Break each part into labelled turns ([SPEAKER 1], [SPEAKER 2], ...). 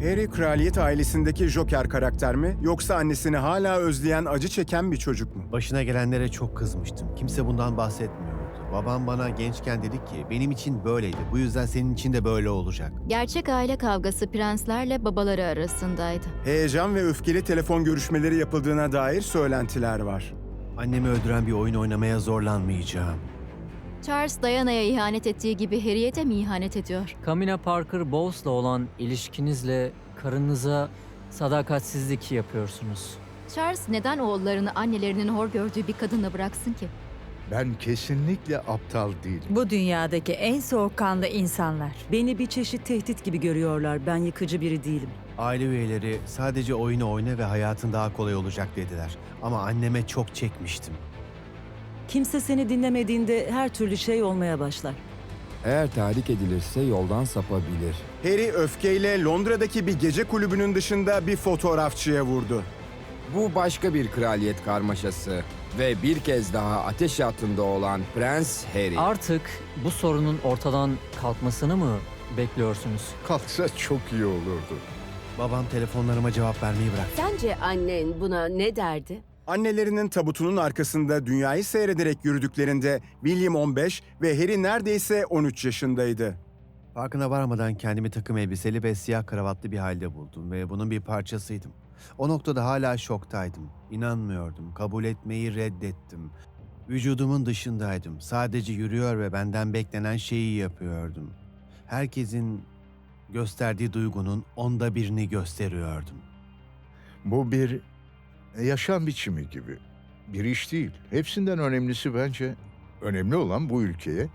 [SPEAKER 1] Harry kraliyet ailesindeki Joker karakter mi yoksa annesini hala özleyen acı çeken bir çocuk mu?
[SPEAKER 2] Başına gelenlere çok kızmıştım. Kimse bundan bahsetmiyordu. Babam bana gençken dedi ki benim için böyleydi. Bu yüzden senin için de böyle olacak.
[SPEAKER 3] Gerçek aile kavgası prenslerle babaları arasındaydı.
[SPEAKER 1] Heyecan ve öfkeli telefon görüşmeleri yapıldığına dair söylentiler var.
[SPEAKER 2] Annemi öldüren bir oyun oynamaya zorlanmayacağım.
[SPEAKER 3] Charles Diana'ya ihanet ettiği gibi Harry'e de mi ihanet ediyor?
[SPEAKER 4] Camilla Parker Bowles'la olan ilişkinizle karınıza sadakatsizlik yapıyorsunuz.
[SPEAKER 3] Charles neden oğullarını annelerinin hor gördüğü bir kadınla bıraksın ki?
[SPEAKER 5] Ben kesinlikle aptal değilim.
[SPEAKER 6] Bu dünyadaki en soğukkanlı insanlar. Beni bir çeşit tehdit gibi görüyorlar. Ben yıkıcı biri değilim.
[SPEAKER 2] Aile üyeleri sadece oyunu oyna ve hayatın daha kolay olacak dediler. Ama anneme çok çekmiştim.
[SPEAKER 6] Kimse seni dinlemediğinde her türlü şey olmaya başlar.
[SPEAKER 7] Eğer tahrik edilirse yoldan sapabilir.
[SPEAKER 1] Harry öfkeyle Londra'daki bir gece kulübünün dışında bir fotoğrafçıya vurdu.
[SPEAKER 7] Bu başka bir kraliyet karmaşası ve bir kez daha ateş altında olan Prens Harry.
[SPEAKER 4] Artık bu sorunun ortadan kalkmasını mı bekliyorsunuz?
[SPEAKER 5] Kalksa çok iyi olurdu.
[SPEAKER 2] Babam telefonlarıma cevap vermeyi bıraktı.
[SPEAKER 8] Sence annen buna ne derdi?
[SPEAKER 1] Annelerinin tabutunun arkasında dünyayı seyrederek yürüdüklerinde William 15 ve Harry neredeyse 13 yaşındaydı.
[SPEAKER 2] Farkına varmadan kendimi takım elbiseli ve siyah kravatlı bir halde buldum ve bunun bir parçasıydım. O noktada hala şoktaydım. İnanmıyordum, kabul etmeyi reddettim. Vücudumun dışındaydım. Sadece yürüyor ve benden beklenen şeyi yapıyordum. Herkesin gösterdiği duygunun onda birini gösteriyordum.
[SPEAKER 5] Bu bir yaşam biçimi gibi. Bir iş değil. Hepsinden önemlisi bence önemli olan bu ülkeye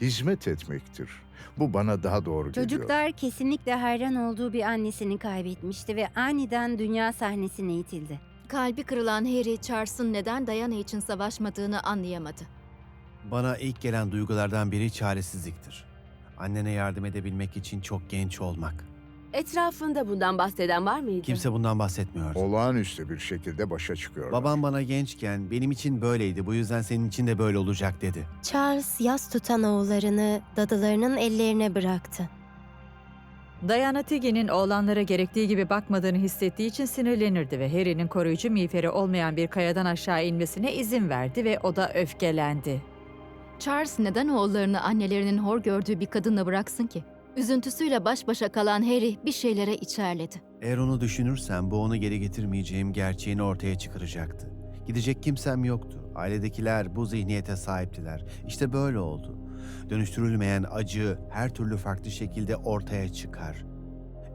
[SPEAKER 5] hizmet etmektir. Bu bana daha doğru geliyor.
[SPEAKER 9] Çocuklar kesinlikle hayran olduğu bir annesini kaybetmişti ve aniden dünya sahnesine itildi.
[SPEAKER 3] Kalbi kırılan Harry, Charles'ın neden Diana için savaşmadığını anlayamadı.
[SPEAKER 2] Bana ilk gelen duygulardan biri çaresizliktir. Annene yardım edebilmek için çok genç olmak.
[SPEAKER 8] Etrafında bundan bahseden var mıydı?
[SPEAKER 2] Kimse bundan bahsetmiyordu.
[SPEAKER 5] Olağanüstü bir şekilde başa çıkıyor.
[SPEAKER 2] Babam bana gençken benim için böyleydi. Bu yüzden senin için de böyle olacak dedi.
[SPEAKER 10] Charles yas tutan oğullarını dadılarının ellerine bıraktı.
[SPEAKER 6] Diana Tiggy'nin oğlanlara gerektiği gibi bakmadığını hissettiği için sinirlenirdi ve Harry'nin koruyucu miğferi olmayan bir kayadan aşağı inmesine izin verdi ve o da öfkelendi.
[SPEAKER 3] Charles neden oğullarını annelerinin hor gördüğü bir kadınla bıraksın ki? Üzüntüsüyle baş başa kalan Harry bir şeylere içerledi.
[SPEAKER 2] Eğer onu düşünürsem bu onu geri getirmeyeceğim gerçeğini ortaya çıkaracaktı. Gidecek kimsem yoktu. Ailedekiler bu zihniyete sahiptiler. İşte böyle oldu. Dönüştürülmeyen acı her türlü farklı şekilde ortaya çıkar.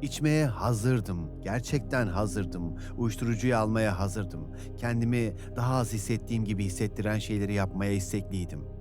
[SPEAKER 2] İçmeye hazırdım. Gerçekten hazırdım. Uyuşturucuyu almaya hazırdım. Kendimi daha az hissettiğim gibi hissettiren şeyleri yapmaya istekliydim.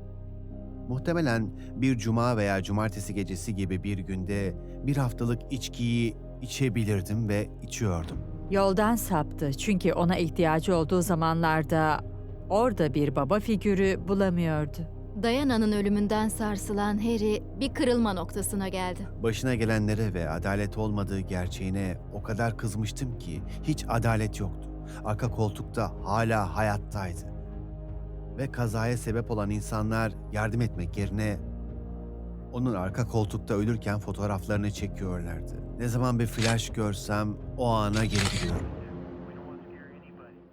[SPEAKER 2] Muhtemelen bir cuma veya cumartesi gecesi gibi bir günde bir haftalık içkiyi içebilirdim ve içiyordum.
[SPEAKER 6] Yoldan saptı çünkü ona ihtiyacı olduğu zamanlarda orada bir baba figürü bulamıyordu.
[SPEAKER 3] Diana'nın ölümünden sarsılan Harry bir kırılma noktasına geldi.
[SPEAKER 2] Başına gelenlere ve adalet olmadığı gerçeğine o kadar kızmıştım ki hiç adalet yoktu. Arka koltukta hala hayattaydı. Ve kazaya sebep olan insanlar yardım etmek yerine onun arka koltukta ölürken fotoğraflarını çekiyorlardı. Ne zaman bir flash görsem o ana geri gidiyorum.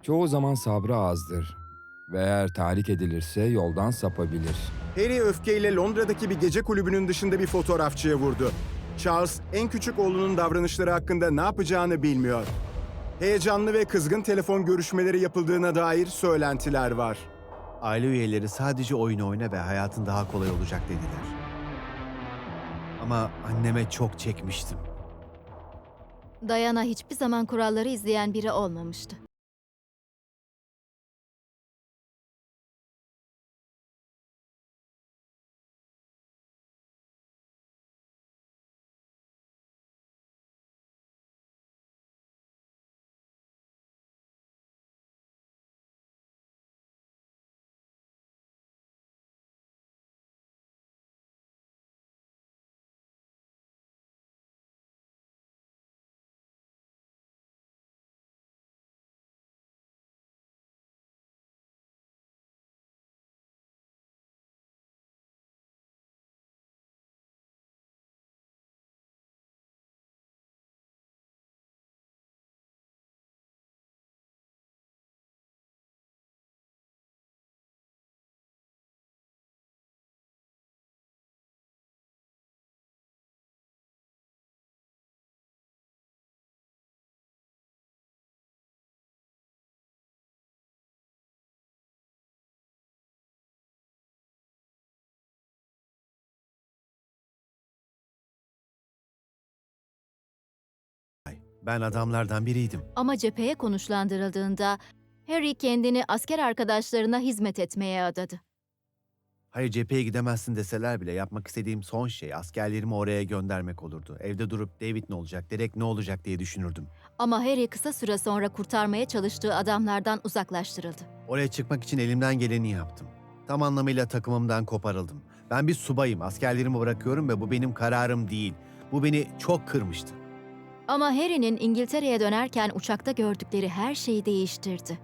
[SPEAKER 7] Çoğu zaman sabrı azdır ve eğer tahrik edilirse yoldan sapabilir.
[SPEAKER 1] Harry öfkeyle Londra'daki bir gece kulübünün dışında bir fotoğrafçıya vurdu. Charles en küçük oğlunun davranışları hakkında ne yapacağını bilmiyor. Heyecanlı ve kızgın telefon görüşmeleri yapıldığına dair söylentiler var.
[SPEAKER 2] Aile üyeleri sadece oyun oyna ve hayatın daha kolay olacak dediler. Ama anneme çok çekmiştim.
[SPEAKER 3] Diana hiçbir zaman kuralları izleyen biri olmamıştı.
[SPEAKER 2] Ben adamlardan biriydim.
[SPEAKER 3] Ama cepheye konuşlandırıldığında Harry kendini asker arkadaşlarına hizmet etmeye adadı.
[SPEAKER 2] Hayır cepheye gidemezsin deseler bile yapmak istediğim son şey askerlerimi oraya göndermek olurdu. Evde durup David ne olacak, Derek ne olacak diye düşünürdüm.
[SPEAKER 3] Ama Harry kısa süre sonra kurtarmaya çalıştığı adamlardan uzaklaştırıldı.
[SPEAKER 2] Oraya çıkmak için elimden geleni yaptım. Tam anlamıyla takımımdan koparıldım. Ben bir subayım, askerlerimi bırakıyorum ve bu benim kararım değil. Bu beni çok kırmıştı.
[SPEAKER 3] Ama Harry'nin İngiltere'ye dönerken uçakta gördükleri her şeyi değiştirdi.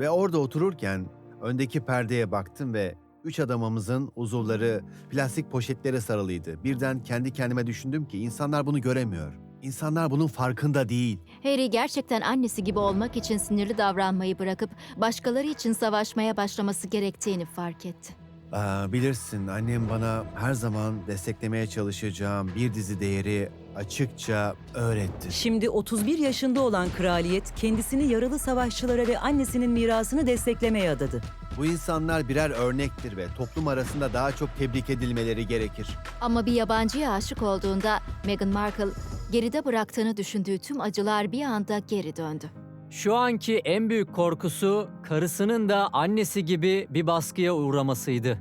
[SPEAKER 2] Ve orada otururken öndeki perdeye baktım ve üç adamımızın uzuvları plastik poşetlere sarılıydı. Birden kendi kendime düşündüm ki insanlar bunu göremiyor. İnsanlar bunun farkında değil.
[SPEAKER 3] Harry gerçekten annesi gibi olmak için sinirli davranmayı bırakıp başkaları için savaşmaya başlaması gerektiğini fark etti.
[SPEAKER 2] Aa, bilirsin annem bana her zaman desteklemeye çalışacağım bir dizi değeri açıkça öğretti.
[SPEAKER 11] Şimdi 31 yaşında olan kraliyet kendisini yaralı savaşçılara ve annesinin mirasını desteklemeye adadı.
[SPEAKER 2] Bu insanlar birer örnektir ve toplum arasında daha çok tebrik edilmeleri gerekir.
[SPEAKER 3] Ama bir yabancıya aşık olduğunda Meghan Markle geride bıraktığını düşündüğü tüm acılar bir anda geri döndü.
[SPEAKER 4] Şu anki en büyük korkusu karısının da annesi gibi bir baskıya uğramasıydı.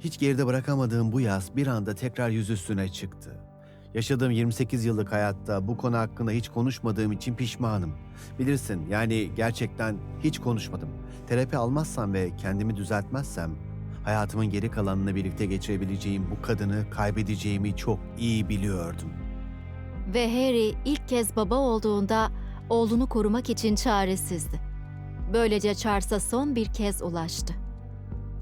[SPEAKER 2] Hiç geride bırakamadığım bu yaz bir anda tekrar yüzüstüne çıktı. Yaşadığım 28 yıllık hayatta bu konu hakkında hiç konuşmadığım için pişmanım. Bilirsin yani gerçekten hiç konuşmadım. Terapi almazsam ve kendimi düzeltmezsem hayatımın geri kalanını birlikte geçirebileceğim bu kadını kaybedeceğimi çok iyi biliyordum.
[SPEAKER 3] Ve Harry ilk kez baba olduğunda oğlunu korumak için çaresizdi. Böylece Charles'a son bir kez ulaştı.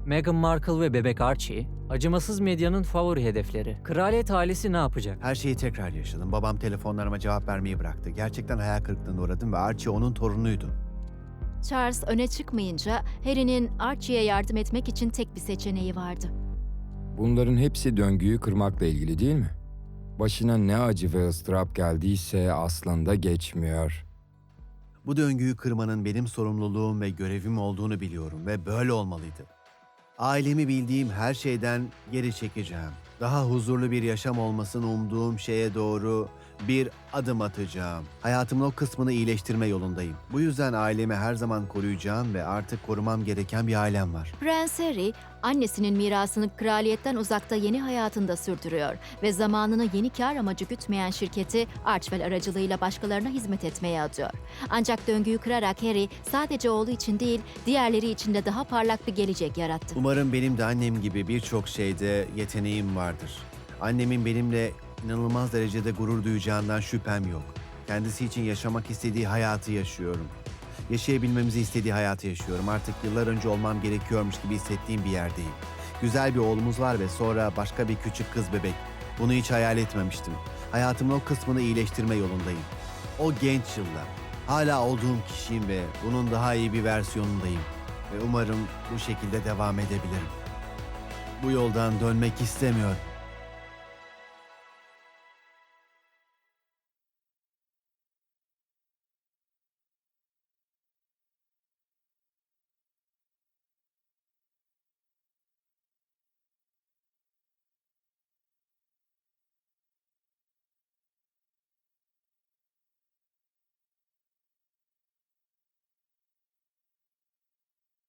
[SPEAKER 4] Meghan Markle ve bebek Archie, acımasız medyanın favori hedefleri. Kraliyet ailesi ne yapacak?
[SPEAKER 2] Her şeyi tekrar yaşadım. Babam telefonlarıma cevap vermeyi bıraktı. Gerçekten hayal kırıklığına uğradım ve Archie onun torunuydu.
[SPEAKER 3] Charles öne çıkmayınca Harry'nin Archie'ye yardım etmek için tek bir seçeneği vardı.
[SPEAKER 7] Bunların hepsi döngüyü kırmakla ilgili değil mi? Başına ne acı ve ıstırap geldiyse aslında geçmiyor.
[SPEAKER 2] Bu döngüyü kırmanın benim sorumluluğum ve görevim olduğunu biliyorum ve böyle olmalıydı. Ailemi bildiğim her şeyden geri çekeceğim. Daha huzurlu bir yaşam olmasını umduğum şeye doğru bir adım atacağım. Hayatımın o kısmını iyileştirme yolundayım. Bu yüzden ailemi her zaman koruyacağım ve artık korumam gereken bir ailem var.
[SPEAKER 3] Prens Harry, annesinin mirasını kraliyetten uzakta yeni hayatında sürdürüyor ve zamanını yeni kar amacı gütmeyen şirketi Archwell aracılığıyla başkalarına hizmet etmeye adıyor. Ancak döngüyü kırarak Harry sadece oğlu için değil, diğerleri için de daha parlak bir gelecek yarattı.
[SPEAKER 2] Umarım benim de annem gibi birçok şeyde yeteneğim vardır. Annemin benimle inanılmaz derecede gurur duyacağından şüphem yok. Kendisi için yaşamak istediği hayatı yaşıyorum. Yaşayabilmemizi istediği hayatı yaşıyorum. Artık yıllar önce olmam gerekiyormuş gibi hissettiğim bir yerdeyim. Güzel bir oğlumuz var ve sonra başka bir küçük kız bebek. Bunu hiç hayal etmemiştim. Hayatımın o kısmını iyileştirme yolundayım. O genç yıllar. Hala olduğum kişiyim ve bunun daha iyi bir versiyonundayım. Ve umarım bu şekilde devam edebilirim. Bu yoldan dönmek istemiyorum.